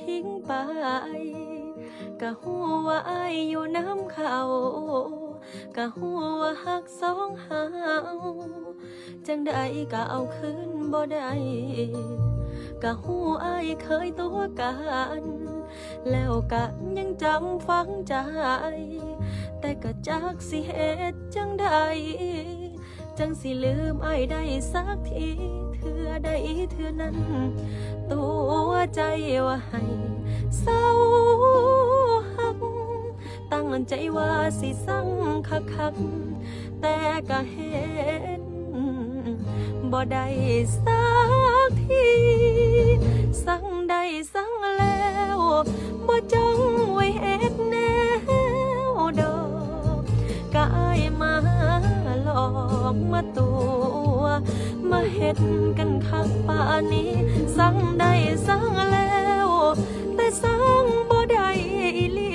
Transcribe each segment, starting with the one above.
ทิ้งไปกะหัวว่าอายอยู่น้ำเขากะหัวว่าหักสองเฮาจังใดก็เอาคืนบ่ได้กะหัวอายเคยตัวกัน แล้วกะยังจำฝังใจ แต่ก็จักสิเหตุจังใด จังสิลืมไอ้ายได้สักทีเถื่อใดเถื่อนั้น ตัวใจว่าให้เศร้าหัก ตั้งใจว่าสิสั่งคักคักแต่ก็เห็นบ่ได้สักทีสั่งได้สั่งแล้วบ่จ้องไว้เฮ็ดแนวดอกกายมา อกมาตัวมาเฮ็ดกันคักป่านนี้ สั่งได้สั่งแล้ว แต่สั่งบ่ได้อีลี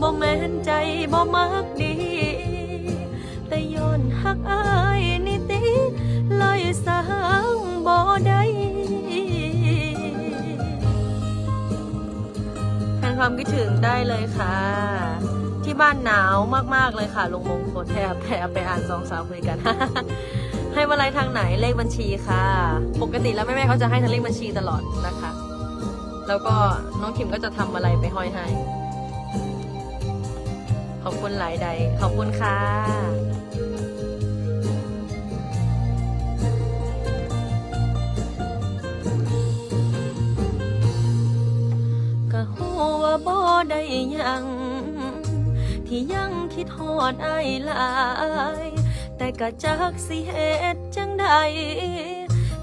บ่แม่นใจบ่มักดี แต่ย้อนหักอายนี่ติเลยสั่งบ่ได้แทนความคิดถึงได้เลยค่ะ บ้านหนาวมากๆเลยค่ะ ลงมงคลแทบแทบไปอ่านสองสาวคุยกัน ให้มาไลทางไหนเลขบัญชีค่ะ ปกติแล้วแม่ๆเขาจะให้ทางเลขบัญชีตลอดนะคะ แล้วก็น้องคิมก็จะทำอะไรไปห้อยให้ ขอบคุณหลายใด ขอบคุณค่ะ ก็หัวบ่ได้ยัง ที่ยังคิดฮอดไอายหลาย แต่ก็จักสิเหตุจังใด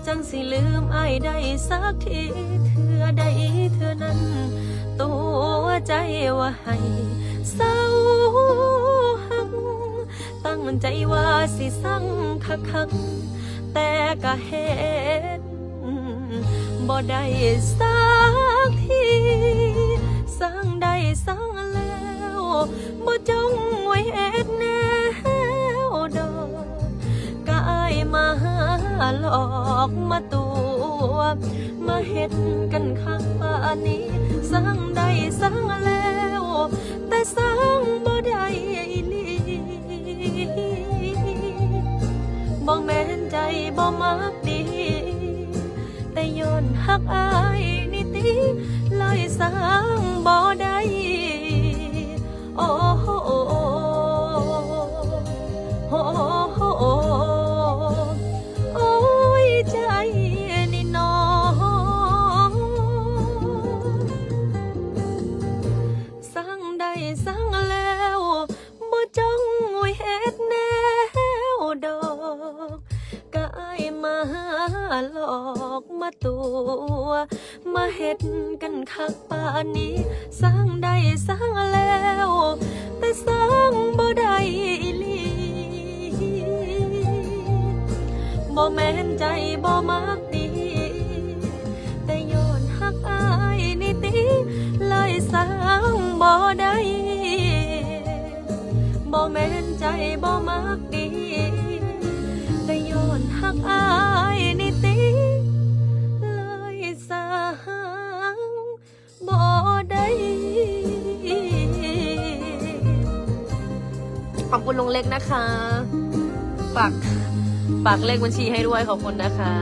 จังสิลืมไอายได้สักทีเถื่อใดเถื่อนั้น ตัวใจว่าให้เศร้าหักตั้งใจว่าสิสั่งคักคักแต่ก็เห็นบ่ได้สักที หลอกมาตัวมาเฮ็ดกันข้างป่านี้สั่งได้สั่งแล้ว แต่สั่งบ่ได้อีลีบ่แม่นใจบ่มักดี แต่ย้อนหักอายนี่ติเลยสั่งบ่ได้ ได้สั่งแล้วบ่จ้องไว้เฮ็ดแนวดอกกายมาหาหลอกมาตัว มาเฮ็ดกันคักป่านนี้สั่งได้สั่งแล้ว แต่สั่งบ่ได้อีหลีบ่แม่นใจบ่มัก บ่ได้บ่แม่นใจบ่มักดีแต่ย้อนหักอายนี่ติเลยสั่งบ่ได้ขอบคุณลุงเล็กนะคะ ฝากฝากเลขบัญชีให้ด้วยขอบคุณนะคะ